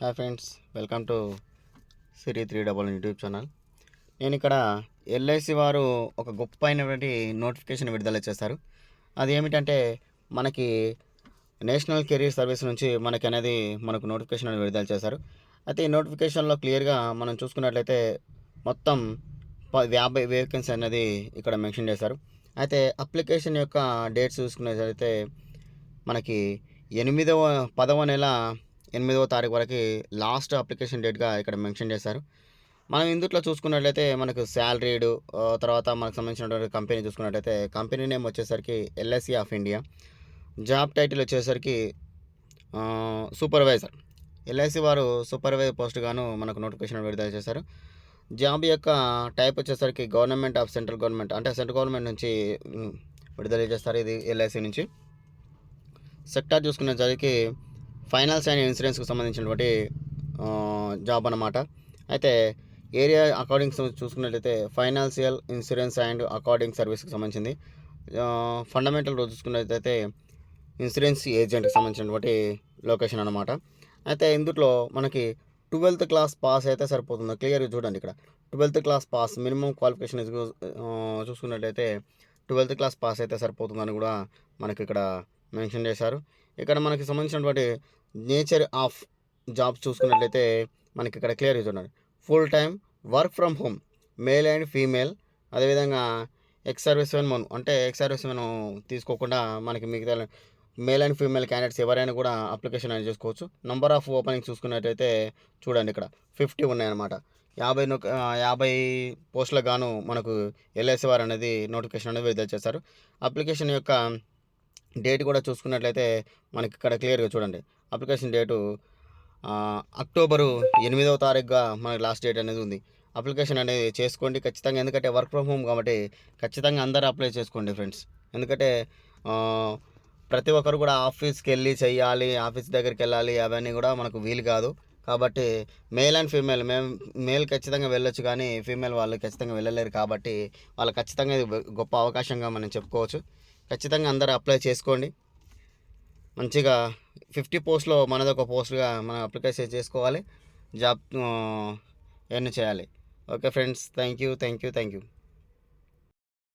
Hi friends welcome to Siri three double YouTube channel. నేను ఇక్కడ LIC వారు ఒక గొప్ప అయినటువంటి నోటిఫికేషన్ విడుదల చేస్తారు అది ఏమిటంటే మనకి నేషనల్ కెరీర్ సర్వీస్ నుంచి మనకి అనేది మనకు నోటిఫికేషన్ అనేది విడుదల చేశారు. అయితే ఈ నోటిఫికేషన్లో క్లియర్గా మనం చూసుకున్నట్లయితే మొత్తం ప- యాభై వేకెన్సీ అనేది ఇక్కడ మెన్షన్ చేశారు. అయితే అప్లికేషన్ యొక్క డేట్స్ చూసుకున్నట్లయితే మనకి ఎనిమిదవ పదవ నెల ఎనిమిదవ తారీఖు వరకు లాస్ట్ అప్లికేషన్ డేట్గా ఇక్కడ మెన్షన్ చేశారు. మనం ఇందుట్లో చూసుకున్నట్లయితే మనకు శాలరీడ్ తర్వాత మనకు సంబంధించినటువంటి కంపెనీ చూసుకున్నట్లయితే కంపెనీ నేమ్ వచ్చేసరికి LIC of India. Job title వచ్చేసరికి సూపర్వైజర్. ఎల్ఐసి వారు సూపర్వైజర్ పోస్ట్ గాను మనకు నోటిఫికేషన్ విడుదల చేశారు. జాబ్ యొక్క టైప్ వచ్చేసరికి గవర్నమెంట్ ఆఫ్ సెంట్రల్ గవర్నమెంట్ అంటే సెంట్రల్ గవర్నమెంట్ నుంచి విడుదల చేస్తారు ఇది ఎల్ఐసి నుంచి. సెక్టార్ చూసుకునేసరికి ఫైనాన్స్ అండ్ ఇన్సూరెన్స్కి సంబంధించినటువంటి జాబ్ అన్నమాట. అయితే ఏరియా అకార్డింగ్ చూసుకున్నట్లయితే ఫైనాన్షియల్ ఇన్సూరెన్స్ అండ్ అకార్డింగ్ సర్వీస్కి సంబంధించింది. ఫండమెంటల్ రోజు చూసుకున్నట్లయితే ఇన్సూరెన్స్ ఏజెంట్కి సంబంధించినటువంటి లొకేషన్ అనమాట అయితే ఇందులో మనకి ట్వెల్త్ క్లాస్ పాస్ అయితే సరిపోతుంది క్లియర్గా చూడండి ఇక్కడ. Twelfth class pass minimum qualification చూసుకున్నట్లయితే ట్వెల్త్ క్లాస్ పాస్ అయితే సరిపోతుందని కూడా మనకి ఇక్కడ మెన్షన్ చేశారు. ఇక్కడ మనకి సంబంధించినటువంటి నేచర్ ఆఫ్ జాబ్స్ చూసుకున్నట్లయితే మనకి ఇక్కడ క్లియర్ చూడండి. Full time work from home male and female అదేవిధంగా ఎక్స్ సర్వీస్ మెన్ మనం అంటే ఎక్స్ సర్వీస్ మెన్ తీసుకోకుండా మనకి మిగతా మేల్ అండ్ ఫీమేల్ క్యాండిడేట్స్ ఎవరైనా కూడా అప్లికేషన్ అనేది చేసుకోవచ్చు. నంబర్ ఆఫ్ ఓపెనింగ్ చూసుకున్నట్టయితే చూడండి ఇక్కడ ఫిఫ్టీ ఉన్నాయన్నమాట. యాభై నొక- యాభై పోస్టులకు గాను మనకు ఎల్ఐసి వారు అనేది నోటిఫికేషన్ అనేది విడుదల చేశారు అప్లికేషన్ యొక్క డేట్ కూడా చూసుకున్నట్లయితే మనకి ఇక్కడ క్లియర్గా చూడండి. అప్లికేషన్ డేటు అక్టోబరు ఎనిమిదవ తారీఖుగా మనకి లాస్ట్ డేట్ అనేది ఉంది. అప్లికేషన్ అనేది చేసుకోండి ఖచ్చితంగా. ఎందుకంటే వర్క్ ఫ్రమ్ హోమ్ కాబట్టి ఖచ్చితంగా అందరూ అప్లై చేసుకోండి ఫ్రెండ్స్. ఎందుకంటే ప్రతి ఒక్కరు కూడా ఆఫీస్కి వెళ్ళి చెయ్యాలి ఆఫీస్ దగ్గరికి వెళ్ళాలి అవన్నీ కూడా మనకు వీలు కాదు. కాబట్టి మేల్ అండ్ ఫీమేల్ మేము మేల్ ఖచ్చితంగా వెళ్ళొచ్చు కానీ ఫీమేల్ వాళ్ళు ఖచ్చితంగా వెళ్ళలేరు కాబట్టి వాళ్ళు ఖచ్చితంగా ఇది గొప్ప అవకాశంగా మనం చెప్పుకోవచ్చు. ఖచ్చితంగా అందరూ అప్లై చేసుకోండి. మంచిగా ఫిఫ్టీ పోస్ట్లో మనది ఒక పోస్ట్గా మనం అప్లికేషన్ చేసుకోవాలి. జాబ్ ఎర్న్ చేయాలి. Okay friends thank you thank you thank you.